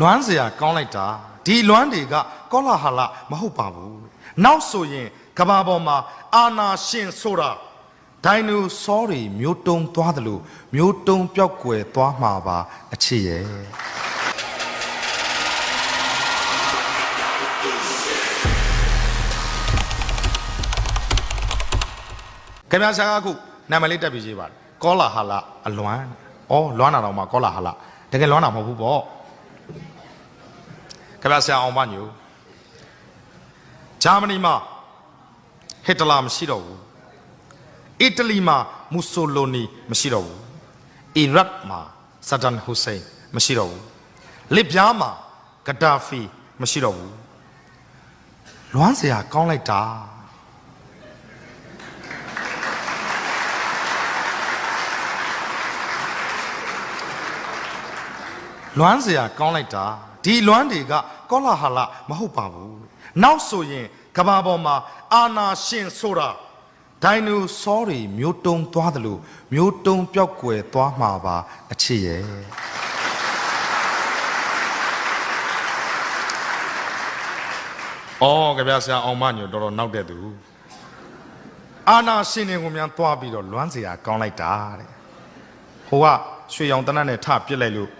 လွမ်းစရာကောင်းလိုက်တာဒီလွမ်းတွေကကောလာဟလမဟုတ်ပါဘူးနောက်ဆိုရင်ကဘာပေါ်မှာအာနာရှင်ဆိုတာဒိုင်နိုဆောတွေမျိုးတုံသွားတယ်လို့မျိုးတုံပျောက်ကွယ်သွားမှာပါအချစ်ရဲ့ခင်ဗျာဆရာကအခုနာမည်လေးတက်ပြီးရေးပါတယ်ကောလာဟလအလွမ်းဩလွမ်းတာတော့မှကောလာဟလတကယ်လွမ်းတာမဟုတ်ဘူးပေါ့ ခင်ဗျာဆရာအောင်မညိုဂျာမနီမှာဟစ်တလာမရှိတော့ဘူးအီတလီမှာမူဆိုလိုနီမရှိတော့ဘူးအီရတ်မှာဆဒန်ဟူစိန်မရှိတော့ဘူးလစ်ဗျားမှာဂဒါဖီမရှိတော့ဘူးလွမ်းစရာကောင်းလိုက်တာလွမ်းစရာကောင်းလိုက်တာ ဒီလွမ်းတွေကကောလာဟာလမဟုတ်ပါဘူးနောက်ဆိုရင်ကဘာပေါ်မှာအာနာရှင်ဆိုတာဒိုင်နိုဆောတွေမျိုးတုံသွားတယ်လို့မျိုးတုံပြောက်ွယ်သွားမှာပါအချစ်ရဲ့အော်ကြပြဆရာအောင်မညိုတော်တော်နောက်တဲ့သူအာနာရှင်တွေကိုများသွားပြီးတော့လွမ်းစရာကောင်းလိုက်တာတဲ့ဟိုကရွှေရောင်တနတ်နဲ့ထပစ်လိုက်လို့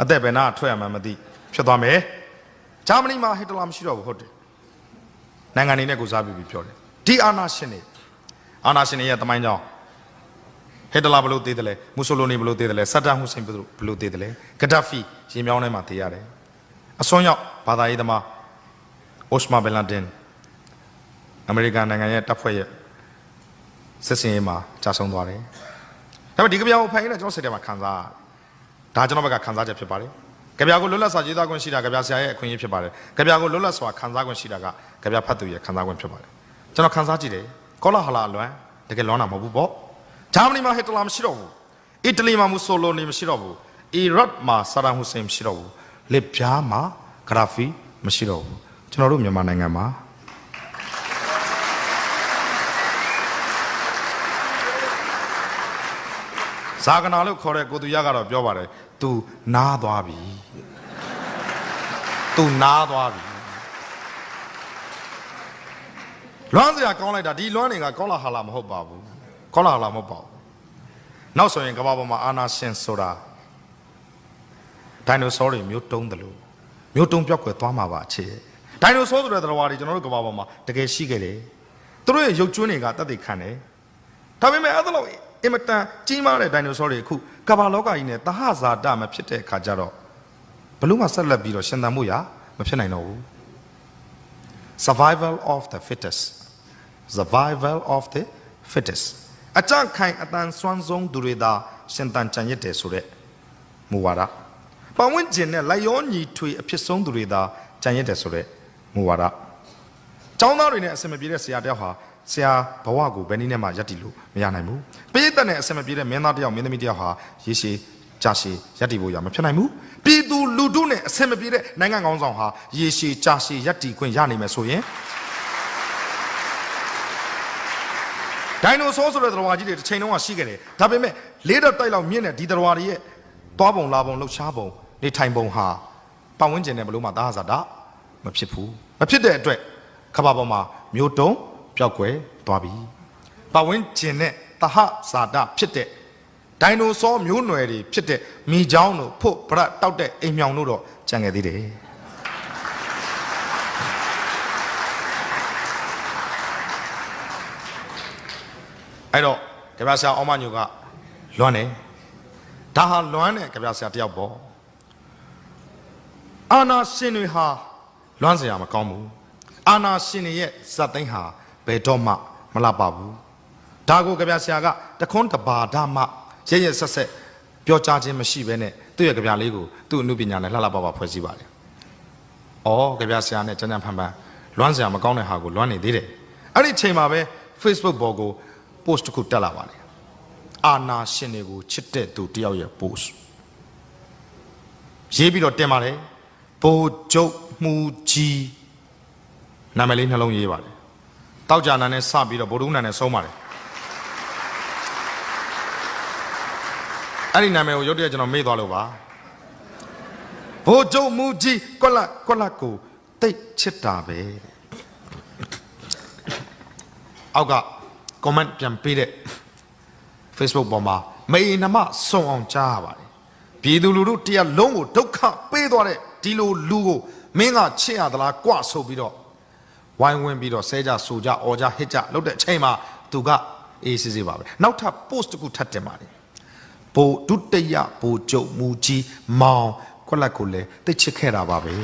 အသက်ဘယ်နာထွက်ရမှန်းမသိ ဖြစ်သွားမယ်ဂျာမနီမှာဟစ်တလာမရှိတော့ဘူးဟုတ်တယ်နိုင်ငံနေနဲ့ကိုစားပြီးပြီးပြောတယ်ဒီအာနာရှင်နေအာနာရှင်နေရဲ့တမိုင်းကြောင်းဟစ်တလာဘလို့သေးတယ်လဲမူဆိုလိုနီဘလို့သေးတယ်လဲဆတ်တန်ဟူစိန်ဘလို့သေးတယ်လဲဂဒါဖီရေမြောင်းထဲမှာသေးရတယ်အစွန်းရောက်ဘာသာရေးသမားအိုစမာဘယ်လန်ဒင်အမေရိကန်နိုင်ငံရဲ့တပ်ဖွဲ့ရဲ့စစ်စင်ရေးမှာကြာဆုံးသွားတယ်ဒါပေမဲ့ဒီကပြောင်ကိုဖိုင်ရင်ကျွန်တော်စိတ်ထဲမှာခံစားရတယ်ဒါကျွန်တော်ဘက်ကခံစားချက်ဖြစ်ပါတယ်။ ကြပြာကိုလွတ်လပ်စွာရေးသားခွင့်ရှိတာကြပြာဆရာရဲ့အခွင့်အရေးဖြစ်ပါတယ်။ကြပြာကိုလွတ်လပ်စွာခံစားခွင့်ရှိတာကကြပြာဖတ်သူရဲ့ခံစားခွင့်ဖြစ်ပါတယ်။ကျွန်တော်ခံစားကြည့်တယ်။ကောလာဟလာအလွမ်းတကယ်လွမ်းတာမဟုတ်ဘူးပေါ့။ဂျာမနီမှာဟစ်တလာမရှိတော့ဘူး။အီတလီမှာမူဆိုလိုနီမရှိတော့ဘူး။အီရတ်မှာဆာဒမ်ဟူစိန်မရှိတော့ဘူး။လစ်ပြားမှာဂရာဖီမရှိတော့ဘူး။ကျွန်တော်တို့မြန်မာနိုင်ငံမှာ ဇာကနာလို့ခေါ်တဲ့ကိုသူရကတော့ပြောပါတယ်။ तू နားသွားပြီ။ तू နားသွားပြီ။လွမ်းစရာကောင်းလိုက်တာဒီလွမ်းတွေကကောလာဟာလာမဟုတ်ပါဘူး။ကောလာဟာလာမဟုတ်ပါဘူး။နောက်ဆိုရင်ကမ္ဘာပေါ်မှာအာနာရှင်ဆိုတာဒိုင်နိုဆောတွေမျိုးတုံးတယ်လို့မျိုးတုံးပြောက်ွယ်သွားမှာပါအခြေ။ဒိုင်နိုဆောဆိုတဲ့သတ္တဝါတွေကျွန်တော်တို့ကမ္ဘာပေါ်မှာတကယ်ရှိခဲ့တယ်။သူတို့ရဲ့ရုပ်ကျွန်းတွေကတတ်သိခံတယ်။ဒါပေမဲ့အဲ့ဒါလို့ အင်မတန်ကြီးမားတဲ့ဒိုင်နိုဆောတွေအခုကမ္ဘာလောကကြီးနဲ့တဟဇာတမဖြစ်တဲ့အခါကျတော့ဘလို့မှဆက်လက်ပြီးတော့ရှင်သန်မှုရမဖြစ်နိုင်တော့ဘူး survival of the fittest survival of the fittest အကြခိုင်အတန်ဆွမ်းဆုံးသူတွေသာရှင်သန်ကြံရစ်တယ်ဆိုတဲ့မူဝါဒပတ်ဝန်းကျင်နဲ့လိုက်ရောညီထွေအဖြစ်ဆုံးသူတွေသာကြံရစ်တယ်ဆိုတဲ့မူဝါဒကျောင်းသားတွေနဲ့အဆင်မပြေတဲ့ဆရာတယောက်ဟာ ဆရာဘဝကိုဘယ်နည်းနဲ့မှယက်တည်လို့မရနိုင်ဘူး။ပြည်သက်နဲ့အဆင်မပြေတဲ့မင်းသားတယောက်မင်းသမီးတယောက်ဟာရေရှည်ကြာရှည်ယက်တည်ဖို့ရမဖြစ်နိုင်ဘူး။ပြည်သူလူထုနဲ့အဆင်မပြေတဲ့နိုင်ငံကောင်းဆောင်ဟာရေရှည်ကြာရှည်ယက်တည်ခွင့်ရနိုင်မယ်ဆိုရင်ဒိုင်နိုဆောဆိုတဲ့သတ္တဝါကြီးတွေတစ်ချိန်လုံးကရှိခဲ့တယ်။ဒါပေမဲ့လေးတော့တိုက်လောက်မြင့်တဲ့ဒီသတ္တဝါတွေရဲ့သွားပုံလာပုံလှုပ်ရှားပုံနေထိုင်ပုံဟာပတ်ဝန်းကျင်နဲ့ဘလို့မှသာဟာဇာတာမဖြစ်ဘူး။မဖြစ်တဲ့အတွက်ခဘာပေါ်မှာမျိုးတုံး ပျောက်ကွယ်သွားပြီပတ်ဝန်းကျင်နဲ့တဟဇာတဖြစ်တဲ့ဒိုင်နိုဆောမျိုးနွယ်တွေဖြစ်တဲ့မိချောင်းတို့ဖို့ဗရတောက်တဲ့အိမ်မြောင်တို့တော့ကြံခဲ့သေးတယ်အဲ့တော့ကြပြဆရာအောင်မညိုကလွမ်းတယ်ဒါဟာလွမ်းတယ်ကြပြဆရာတယောက်ပေါ့အာနာရှင်တွေဟာလွမ်းစရာမကောင်းဘူးအာနာရှင်တွေရဲ့ဇတ်သိမ်းဟာ ဘယ်တော့မှမလှပဘူးဒါကိုကြပြဆရာကတခွန်းတပါဒမှရရဆက်ဆက်ပြောကြားခြင်းမရှိဘဲနဲ့သူ့ရဲ့ကြပြလေးကိုသူ့အမှုပညာနဲ့လှလှပပဖွဲ့စည်းပါတယ်။အော်ကြပြဆရာနဲ့ကျန်ကျန်ဖန်ဖန်လွမ်းစရာမကောင်းတဲ့ဟာကိုလွမ်းနေသေးတယ်။အဲ့ဒီချိန်မှာပဲ Facebook ပေါ်ကို post တစ်ခုတက်လာပါတယ်။အာနာရှင်တွေကိုချစ်တဲ့သူတယောက်ရဲ့ post ရေးပြီးတော့တင်ပါတယ်။ဘိုးကျုပ်မှုကြီးနာမည်လေးနှလုံးရေးပါတယ်။ တောက်ကြနာနဲ့စပြီးတော့ဗုဒ္ဓဦးနာနဲ့ဆုံးပါတယ်။အဲ့ဒီနာမည်ကိုရုတ်တရက်ကျွန်တော်မေ့သွားလို့ပါ။ဘိုးချုပ်မူကြီးကွက်လက်ကွက်လက်ကိုတိတ်ချစ်တာပဲတဲ့အောက်က comment ပြန်ပေးတဲ့ Facebook ပေါ်မှာမေနမစုံအောင်ကြားရပါတယ်ပြည်သူလူထုတရားလုံးကိုဒုက္ခပေးသွားတဲ့ဒီလိုလူကိုမင်းကချစ်ရသလားကြွဆိုပြီးတော့ ဝိုင်းဝန်းပြီးတော့ဆဲကြဆူကြအော်ကြဟစ်ကြလုပ်တဲ့အချိန်မှာသူကအေးစစ်စစ်ပါပဲနောက်ထပ် post တစ်ခုထပ်တင်ပါတယ်ဘိုလ်ဒုတိယဘိုလ်ချုပ်မူကြီးမောင်ခွက်လက်ကိုလည်းတိတ်ချစ်ခဲ့တာပါပဲ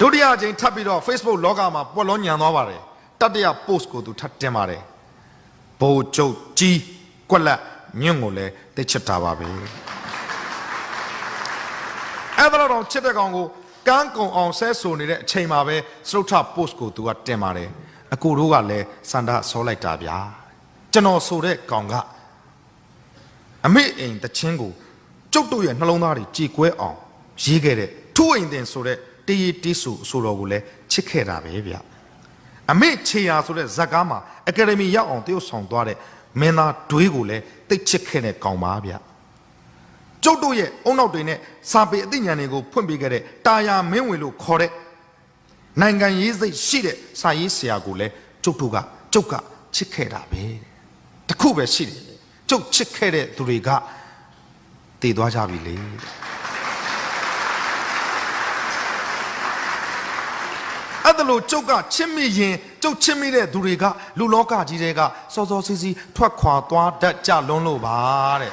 ဒုတိယအချိန်ထပ်ပြီးတော့ Facebook လောကမှာပွက်လုံးညံသွားပါတယ်တတိယ post ကိုသူထပ်တင်ပါတယ်ဘိုလ်ချုပ်ကြီးကွက်လက်ညွန့်ကိုလည်းတိတ်ချစ်တာပါပဲအဲ့ဒါတော့ချစ်တဲ့ကောင်ကို ကန်းကုံအောင်ဆဲဆိုနေတဲ့အချိန်မှာပဲစရုပ်ထ post ကိုသူကတင်ပါတယ်အကိုတို့ကလည်းစန္ဒဆောလိုက်တာဗျာကျွန်တော်ဆိုတဲ့ကောင်ကအမေအိမ်တချင်းကိုကျုပ်တို့ရဲ့နှလုံးသားတွေကြေကွဲအောင်ရေးခဲ့တဲ့ထူးအိမ်တင်ဆိုတဲ့တည်ရည်တီးဆူအဆိုတော်ကိုလည်းချစ်ခဲ့တာပဲဗျအမေချေယာဆိုတဲ့ဇက်ကားမှာအကယ်ဒမီရောက်အောင်တရုတ်ဆောင်သွားတဲ့မင်းသားဒွေးကိုလည်းတိတ်ချစ်ခဲ့တဲ့ကောင်ပါဗျ ကျုပ်တို့ရဲ့အုံနောက်တွေနဲ့စာပေအသိဉာဏ်တွေကိုဖွင့်ပေးခဲ့တဲ့တာယာမင်းဝင်လို့ခေါ်တဲ့နိုင်ငံရေးစိတ်ရှိတဲ့စာရေးဆရာကိုလည်းကျုပ်တို့ကကျုပ်ကချစ်ခဲ့တာပဲတဲ့တခုပဲရှိတယ်ကျုပ်ချစ်ခဲ့တဲ့သူတွေကတည်သွားကြပြီလေတဲ့အဲ့ဒါလို့ကျုပ်ကချစ်မိရင်ကျုပ်ချစ်မိတဲ့သူတွေကလူလောကကြီးတွေကစောစောစီးစီးထွက်ခွာသွားတတ်ကြလုံးလို့ပါတဲ့